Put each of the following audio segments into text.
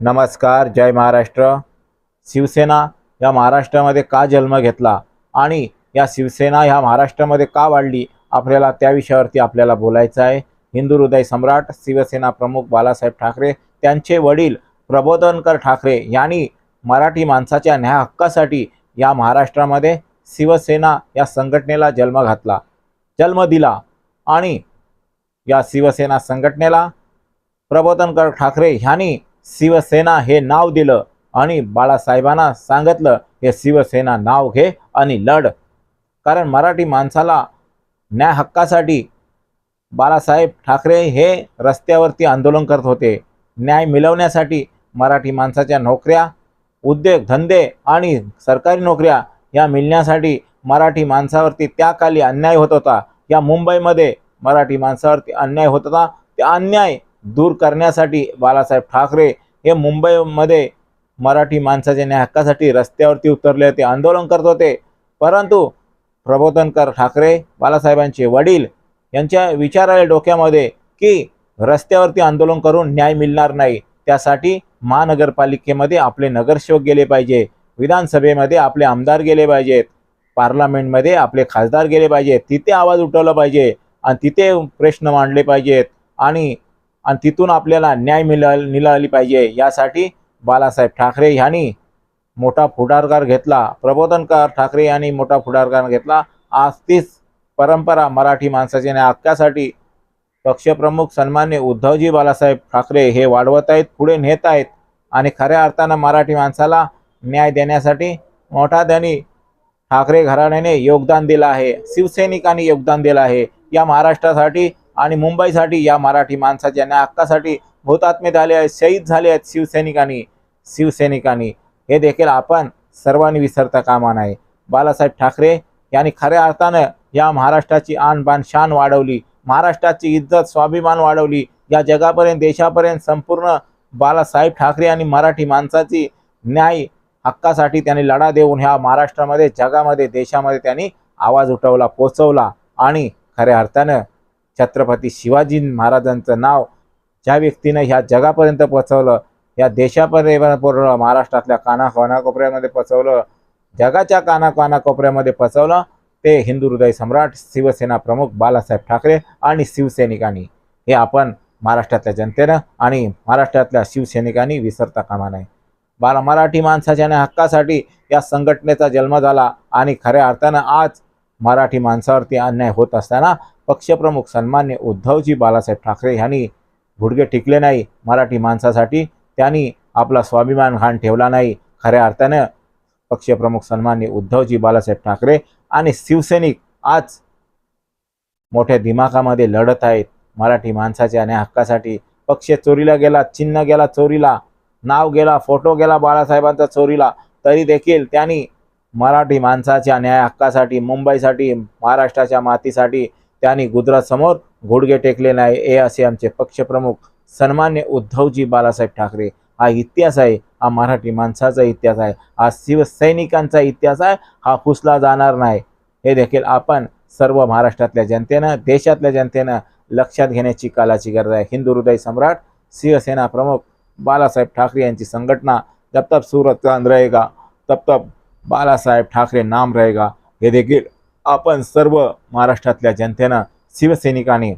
नमस्कार जय महाराष्ट्र. शिवसेना या महाराष्ट्रामध्ये का जन्म घेतला आणि या शिवसेना ह्या महाराष्ट्रामध्ये का वाढली आपल्याला त्या विषयावरती आपल्याला बोलायचं आहे. हिंदू हृदय सम्राट शिवसेना प्रमुख बाळासाहेब ठाकरे त्यांचे वडील प्रबोधनकर ठाकरे यांनी मराठी माणसाच्या न्याय हक्कासाठी या महाराष्ट्रामध्ये शिवसेना या संघटनेला जन्म घातला जन्म दिला आणि या शिवसेना संघटनेला प्रबोधनकर ठाकरे ह्यांनी शिवसेना हे नाव दिलं आणि बाळासाहेबांना सांगितलं हे शिवसेना नाव घे आणि लढ. कारण मराठी माणसाला न्याय हक्कासाठी बाळासाहेब ठाकरे हे रस्त्यावरती आंदोलन करत होते. न्याय मिळवण्यासाठी मराठी माणसाच्या नोकऱ्या उद्योग धंदे आणि सरकारी नोकऱ्या या मिळण्यासाठी मराठी माणसावरती त्याकाली अन्याय होत होता. या मुंबईमध्ये मराठी माणसावरती अन्याय होत होता. ते अन्याय दूर करण्यासाठी बाळासाहेब ठाकरे हे मुंबईमध्ये मराठी माणसाच्या न्याय हक्कासाठी रस्त्यावरती उतरले होते आंदोलन करत होते. परंतु प्रबोधनकर ठाकरे बाळासाहेबांचे वडील यांच्या विचार आले डोक्यामध्ये की रस्त्यावरती आंदोलन करून न्याय मिळणार नाही त्यासाठी महानगरपालिकेमध्ये आपले नगरसेवक गेले पाहिजे विधानसभेमध्ये आपले आमदार गेले पाहिजेत पार्लमेंटमध्ये आपले खासदार गेले पाहिजेत तिथे आवाज उठवला पाहिजे आणि तिथे प्रश्न मांडले पाहिजेत आणि आणि तिथून आपल्याला न्याय मिळा मिळाली पाहिजे. यासाठी बाळासाहेब ठाकरे ह्यांनी मोठा पुढाकार घेतला. प्रबोधनकार ठाकरे यांनी मोठा पुढारकार घेतला. आज तीच परंपरा मराठी माणसाच्या आणि हक्कासाठी पक्षप्रमुख सन्मान्य उद्धवजी बाळासाहेब ठाकरे हे वाढवत आहेत पुढे नेत आहेत आणि खऱ्या अर्थानं मराठी माणसाला न्याय देण्यासाठी मोठा त्यांनी ठाकरे घराण्याने योगदान दिलं आहे. शिवसैनिकांनी योगदान दिलं आहे. या महाराष्ट्रासाठी आणि मुंबईसाठी या मराठी माणसाच्या न्याय हक्कासाठी हुतात्मे झाले आहेत शहीद झाले आहेत शिवसैनिकांनी. शिवसैनिकांनी. हे देखील आपण सर्वांनी विसरता कामा नाही बालासाहेब ठाकरे यांनी खऱ्या अर्थानं या महाराष्ट्राची आणबाण शान वाढवली. महाराष्ट्राची इज्जत स्वाभिमान वाढवली. या जगापर्यंत देशापर्यंत संपूर्ण बालासाहेब ठाकरे आणि मराठी माणसाची न्याय हक्कासाठी त्यांनी लढा देऊन ह्या महाराष्ट्रामध्ये जगामध्ये देशामध्ये त्यांनी आवाज उठवला पोचवला आणि खऱ्या अर्थानं छत्रपती शिवाजी महाराजांचं नाव ज्या व्यक्तीनं ह्या जगापर्यंत पोचवलं या देशापर्यंत पूर्ण महाराष्ट्रातल्या काना कानाकोपऱ्यामध्ये पोचवलं जगाच्या काना कानाकोपऱ्यामध्ये पोचवलं ते हिंदू हृदय सम्राट शिवसेना प्रमुख बाळासाहेब ठाकरे आणि शिवसैनिकांनी. हे आपण महाराष्ट्रातल्या जनतेनं आणि महाराष्ट्रातल्या शिवसैनिकांनी विसरता कामा नये. बाला मराठी माणसाच्या हक्कासाठी या संघटनेचा जन्म झाला आणि खऱ्या अर्थानं आज मराठी माणसावरती अन्याय होत असताना पक्षप्रमुख सन्मान्य उद्धवजी बालासाहेब ठाकरे यांनी गुडघे टिकले नाही. मराठी माणसासाठी त्यांनी आपला स्वाभिमान घाण ठेवला नाही. खऱ्या अर्थानं पक्षप्रमुख सन्मान्य उद्धवजी बालासाहेब ठाकरे आणि शिवसैनिक आज मोठ्या दिमाखामध्ये लढत आहेत. मराठी माणसाच्या न्याय हक्कासाठी पक्ष चोरीला गेला चिन्ह गेला चोरीला नाव गेला फोटो गेला बाळासाहेबांचा चोरीला. तरी देखील त्यांनी मराठी माणसाच्या न्याय हक्कासाठी मुंबईसाठी महाराष्ट्राच्या मातीसाठी त्यांनी गुजरातसमोर घोडगे टेकले नाही हे असे आमचे पक्षप्रमुख सन्मान्य उद्धवजी बाळासाहेब ठाकरे. हा इतिहास आहे हा मराठी माणसाचा इतिहास आहे हा शिवसैनिकांचा इतिहास आहे हा पुसला जाणार नाही. हे देखील आपण सर्व महाराष्ट्रातल्या जनतेनं देशातल्या जनतेनं लक्षात घेण्याची कालाची गरज आहे. हिंदू हृदय सम्राट शिवसेना प्रमुख बाळासाहेब ठाकरे यांची संघटना जब तक सूरत चांद रहेगा तब बाळासाहेब ठाकरे नाम रहेगा. हे देखील आपण सर्व महाराष्ट्रातल्या जनतेनं शिवसैनिकांनी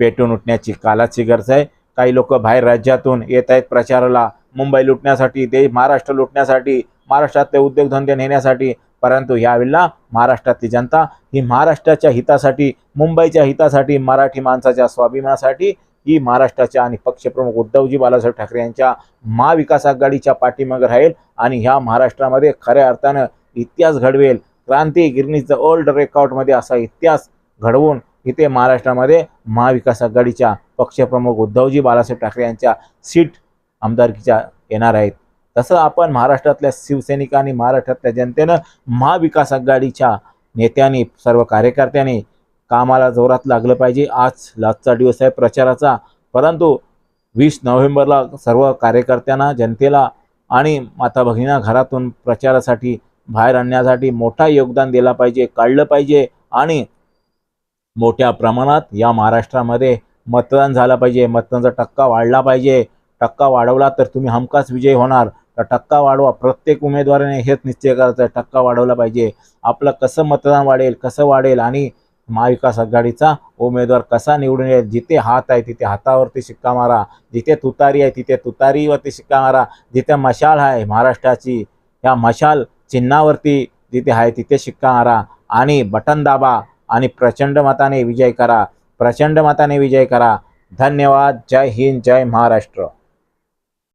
पेटून उठण्याची कालाची गरज आहे. काही लोक बाहेर राज्यातून येत आहेत प्रचाराला. मुंबई लुटण्यासाठी देश महाराष्ट्र लुटण्यासाठी महाराष्ट्रातले उद्योगधंदे नेण्यासाठी. परंतु यावेळेला महाराष्ट्रातली जनता ही महाराष्ट्राच्या हितासाठी मुंबईच्या हितासाठी मराठी माणसाच्या स्वाभिमानासाठी ही महाराष्ट्राच्या आणि पक्षप्रमुख उद्धवजी बालासाहेब ठाकरे यांच्या महाविकास आघाडीच्या पाठीमागे राहील आणि ह्या महाराष्ट्रामध्ये खऱ्या अर्थानं इतिहास घडवेल. क्रांती गिरणीचं ओल्ड रेकॉर्डमध्ये असा इतिहास घडवून इथे महाराष्ट्रामध्ये महाविकास आघाडीच्या पक्षप्रमुख उद्धवजी बालासाहेब ठाकरे यांच्या सीट आमदारकीच्या येणार आहेत. तसं आपण महाराष्ट्रातल्या शिवसैनिकांनी महाराष्ट्रातल्या जनतेनं महाविकास आघाडीच्या नेत्यांनी सर्व कार्यकर्त्यांनी कामाला जोरात लागलं पाहिजे. आज लास्टचा दिवस आहे प्रचाराचा. परंतु वीस नोव्हेंबरला सर्व कार्यकर्त्यांना जनतेला आणि माता भगिनींना घरातून प्रचारासाठी बाहेर आणण्यासाठी मोठा योगदान दिला पाहिजे काढलं पाहिजे आणि मोठ्या प्रमाणात या महाराष्ट्रामध्ये मतदान झालं पाहिजे. मतदानाचा टक्का वाढला पाहिजे. टक्का वाढवला तर तुम्ही हमखास विजय होणार. तर टक्का वाढवा. प्रत्येक उमेदवाराने हेच निश्चय करायचा टक्का वाढवला पाहिजे. आपलं कसं मतदान वाढेल कसं वाढेल आणि महाविकास आघाडीचा उमेदवार कसा निवडून येईल? जिथे हात आहे तिथे हातावरती शिक्का मारा. जिथे तुतारी आहे तिथे तुतारीवरती शिक्का मारा. जिथे मशाल आहे महाराष्ट्राची या मशाल चिन्हावरती जिथे आहे तिथे शिक्का मारा. आणि बटन दाबा आणि प्रचंड मताने विजय करा. प्रचंड मताने विजय करा. धन्यवाद. जय हिंद. जय महाराष्ट्र.